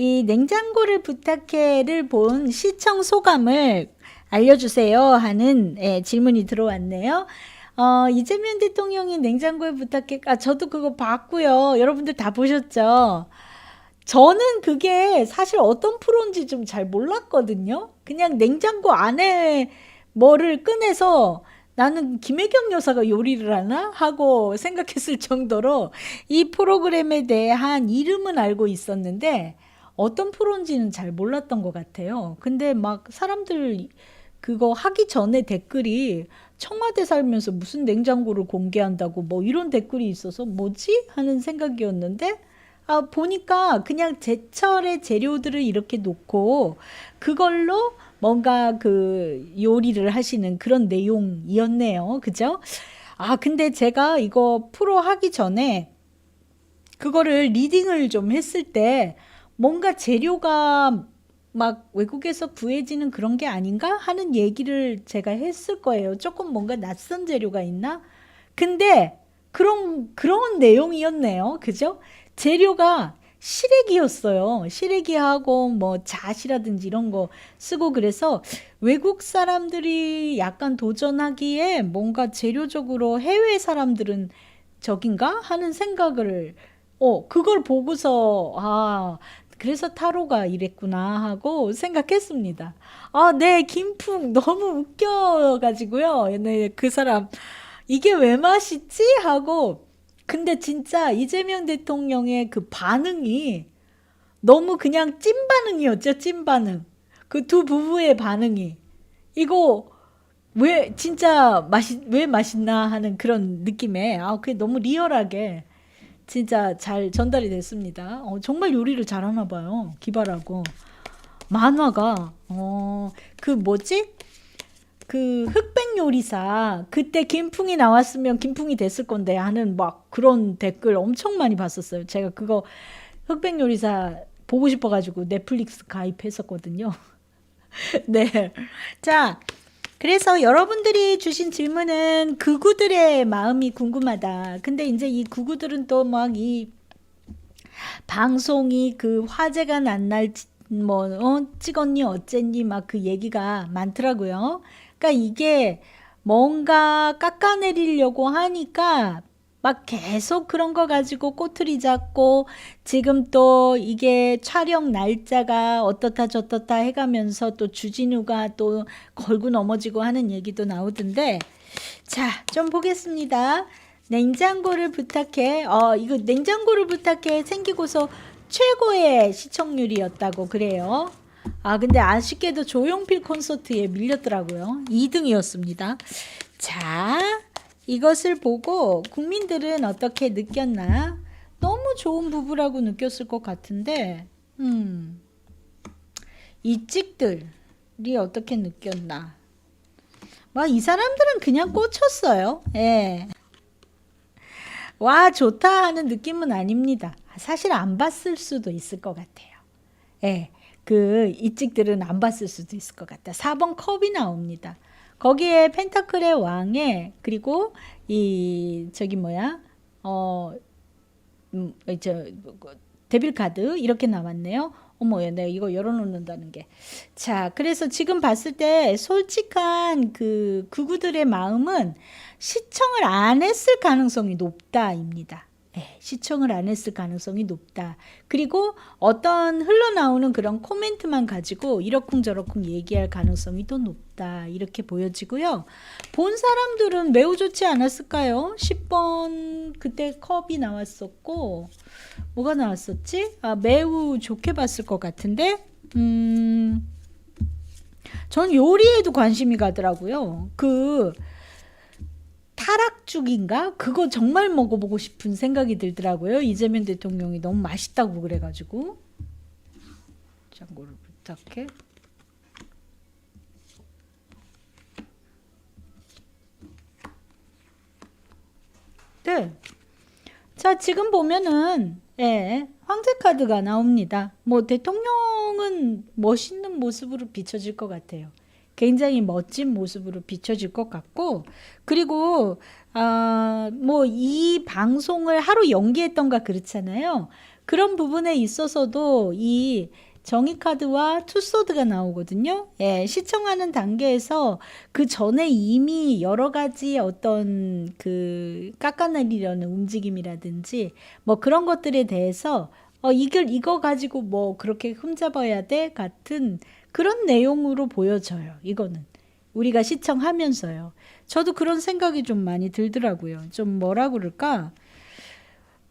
이 냉장고를 부탁해를 본 시청 소감을 알려주세요 하는 예, 질문이 들어왔네요. 어, 이재명 대통령이 냉장고에 부탁해, 아, 저도 그거 봤고요. 여러분들 다 보셨죠? 저는 그게 사실 어떤 프로인지 좀 잘 몰랐거든요. 그냥 냉장고 안에 뭐를 꺼내서 나는 김혜경 여사가 요리를 하나 하고 생각했을 정도로 이 프로그램에 대한 이름은 알고 있었는데 어떤 프로인지는 잘 몰랐던 것 같아요. 근데 막 사람들 그거 하기 전에 댓글이 청와대 살면서 무슨 냉장고를 공개한다고 뭐 이런 댓글이 있어서 뭐지? 하는 생각이었는데 아, 보니까 그냥 제철의 재료들을 이렇게 놓고 그걸로 뭔가 그 요리를 하시는 그런 내용이었네요. 그죠? 아, 근데 제가 이거 프로 하기 전에 그거를 리딩을 좀 했을 때 뭔가 재료가 막 외국에서 구해지는 그런 게 아닌가 하는 얘기를 제가 했을 거예요. 조금 뭔가 낯선 재료가 있나? 근데 그런 그런 내용이었네요. 그죠? 재료가 시래기였어요. 시래기하고 뭐 잣이라든지 이런 거 쓰고 그래서 외국 사람들이 약간 도전하기에 뭔가 재료적으로 해외 사람들은 적인가 하는 생각을 어 그걸 보고서 아 그래서 타로가 이랬구나 하고 생각했습니다. 아, 네, 김풍 너무 웃겨가지고요. 네, 그 사람 이게 왜 맛있지? 하고 근데 진짜 이재명 대통령의 그 반응이 너무 그냥 찐 반응이었죠, 찐 반응. 그 두 부부의 반응이. 이거 왜 진짜 맛있, 왜 맛있나 하는 그런 느낌에, 아, 그게 너무 리얼하게 진짜 잘 전달이 됐습니다. 어, 정말 요리를 잘하나 봐요. 기발하고. 만화가, 어, 그 뭐지? 그 흑백 요리사 그때 김풍이 나왔으면 김풍이 됐을 건데 하는 막 그런 댓글 엄청 많이 봤었어요. 제가 그거 흑백 요리사 보고 싶어가지고 넷플릭스 가입했었거든요. 네. 자, 그래서 여러분들이 주신 질문은 그구들의 마음이 궁금하다. 근데 이제 이 그구들은 또 막 이 방송이 그 화제가 난날 뭐, 어, 찍었니, 어쨌니, 막 그 얘기가 많더라고요. 그러니까 이게 뭔가 깎아내리려고 하니까 막 계속 그런 거 가지고 꼬투리 잡고 지금 또 이게 촬영 날짜가 어떻다 저떻다 해가면서 또 주진우가 또 걸고 넘어지고 하는 얘기도 나오던데 자, 좀 보겠습니다. 냉장고를 부탁해. 어, 이거 냉장고를 부탁해 생기고서 최고의 시청률이었다고 그래요. 아, 근데 아쉽게도 조용필 콘서트에 밀렸더라고요. 2등이었습니다. 자, 이것을 보고 국민들은 어떻게 느꼈나? 너무 좋은 부부라고 느꼈을 것 같은데, 음, 이 찍들이 어떻게 느꼈나? 막이 사람들은 그냥 꽂혔어요. 예. 와, 좋다 하는 느낌은 아닙니다. 사실 안 봤을 수도 있을 것 같아요. 예. 그 이 찍들은 안 봤을 수도 있을 것 같다. 4번 컵이 나옵니다. 거기에 펜타클의 왕에 그리고 이 저기 뭐야 어 음, 저 데빌 카드 이렇게 나왔네요. 어머, 내가 이거 열어놓는다는 게. 자, 그래서 지금 봤을 때 솔직한 그 구구들의 마음은 시청을 안 했을 가능성이 높다입니다. 네, 시청을 안 했을 가능성이 높다. 그리고 어떤 흘러나오는 그런 코멘트만 가지고 이러쿵저러쿵 얘기할 가능성이 더 높다. 이렇게 보여지고요. 본 사람들은 매우 좋지 않았을까요? 10번 그때 컵이 나왔었고, 뭐가 나왔었지? 아, 매우 좋게 봤을 것 같은데, 음, 전 요리에도 관심이 가더라고요. 그, 타락죽인가? 그거 정말 먹어보고 싶은 생각이 들더라고요. 이재명 대통령이 너무 맛있다고 그래가지고. 장고를 부탁해. 네. 자, 지금 보면은, 예, 황제 카드가 나옵니다. 뭐, 대통령은 멋있는 모습으로 비춰질 것 같아요. 굉장히 멋진 모습으로 비춰질 것 같고, 그리고, 아, 뭐, 이 방송을 하루 연기했던가 그렇잖아요. 그런 부분에 있어서도 이 정의 카드와 투소드가 나오거든요. 예, 시청하는 단계에서 그 전에 이미 여러 가지 어떤 그 깎아내리려는 움직임이라든지 뭐 그런 것들에 대해서 어, 이걸 이거 가지고 뭐 그렇게 흠잡아야 돼 같은 그런 내용으로 보여져요. 이거는 우리가 시청하면서요. 저도 그런 생각이 좀 많이 들더라고요. 좀 뭐라 그럴까?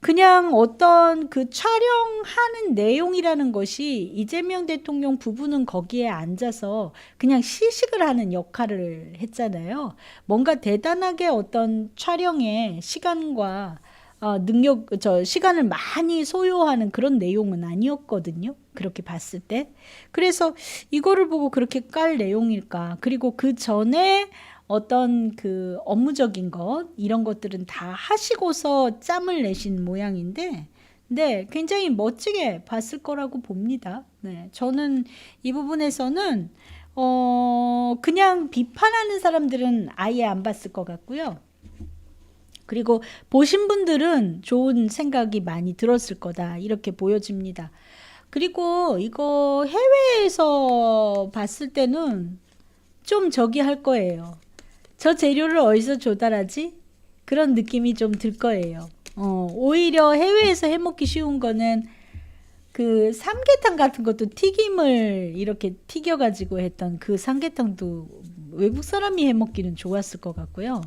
그냥 어떤 그 촬영하는 내용이라는 것이 이재명 대통령 부부는 거기에 앉아서 그냥 시식을 하는 역할을 했잖아요. 뭔가 대단하게 어떤 촬영의 시간과 어, 능력, 저 시간을 많이 소요하는 그런 내용은 아니었거든요. 그렇게 봤을 때. 그래서 이거를 보고 그렇게 깔 내용일까. 그리고 그 전에 어떤 그 업무적인 것 이런 것들은 다 하시고서 짬을 내신 모양인데 네, 굉장히 멋지게 봤을 거라고 봅니다. 네, 저는 이 부분에서는 어 그냥 비판하는 사람들은 아예 안 봤을 것 같고요. 그리고 보신 분들은 좋은 생각이 많이 들었을 거다 이렇게 보여집니다. 그리고 이거 해외에서 봤을 때는 좀 저기 할 거예요. 저 재료를 어디서 조달하지? 그런 느낌이 좀 들 거예요. 어, 오히려 해외에서 해 먹기 쉬운 거는 그 삼계탕 같은 것도 튀김을 이렇게 튀겨가지고 했던 그 삼계탕도 외국 사람이 해 먹기는 좋았을 것 같고요.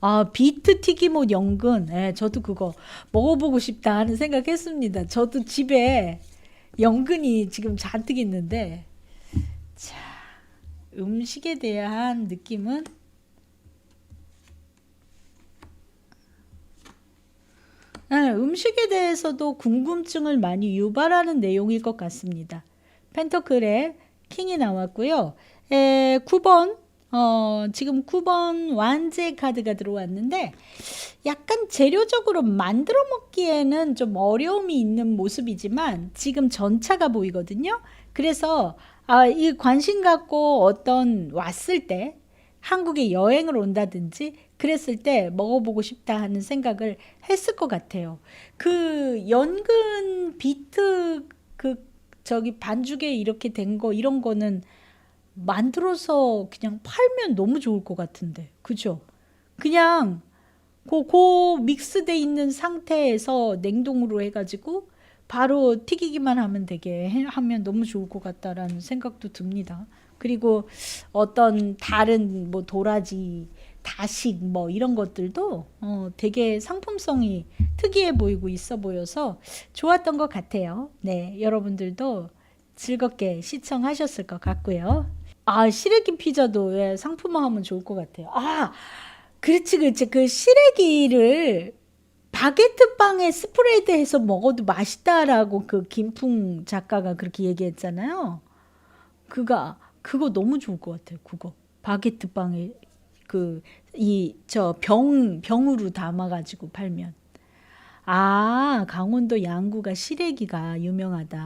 아, 비트 튀김옷 연근. 예, 저도 그거 먹어보고 싶다 하는 생각했습니다. 저도 집에 연근이 지금 잔뜩 있는데, 자, 음식에 대한 느낌은 네, 음식에 대해서도 궁금증을 많이 유발하는 내용일 것 같습니다. 펜터클의 킹이 나왔고요. 에, 9번, 어, 지금 9번 완제 카드가 들어왔는데, 약간 재료적으로 만들어 먹기에는 좀 어려움이 있는 모습이지만, 지금 전차가 보이거든요. 그래서, 아, 이 관심 갖고 어떤 왔을 때, 한국에 여행을 온다든지 그랬을 때 먹어보고 싶다 하는 생각을 했을 것 같아요. 그 연근 비트 그 저기 반죽에 이렇게 된 거 이런 거는 만들어서 그냥 팔면 너무 좋을 것 같은데 그죠? 그냥 고, 고 믹스돼 있는 상태에서 냉동으로 해가지고 바로 튀기기만 하면 되게 해- 하면 너무 좋을 것 같다라는 생각도 듭니다. 그리고 어떤 다른 뭐 도라지, 다식 뭐 이런 것들도 어 되게 상품성이 특이해 보이고 있어 보여서 좋았던 것 같아요. 네, 여러분들도 즐겁게 시청하셨을 것 같고요. 아, 시래기 피자도 예, 상품화하면 좋을 것 같아요. 아, 그렇지, 그렇지. 그 시래기를 바게트 빵에 스프레드 해서 먹어도 맛있다라고 그 김풍 작가가 그렇게 얘기했잖아요. 그거 그거 너무 좋을 것 같아요. 그거 바게트 빵에 그 이 저 병 병으로 담아 가지고 팔면 아 강원도 양구가 시래기가 유명하다.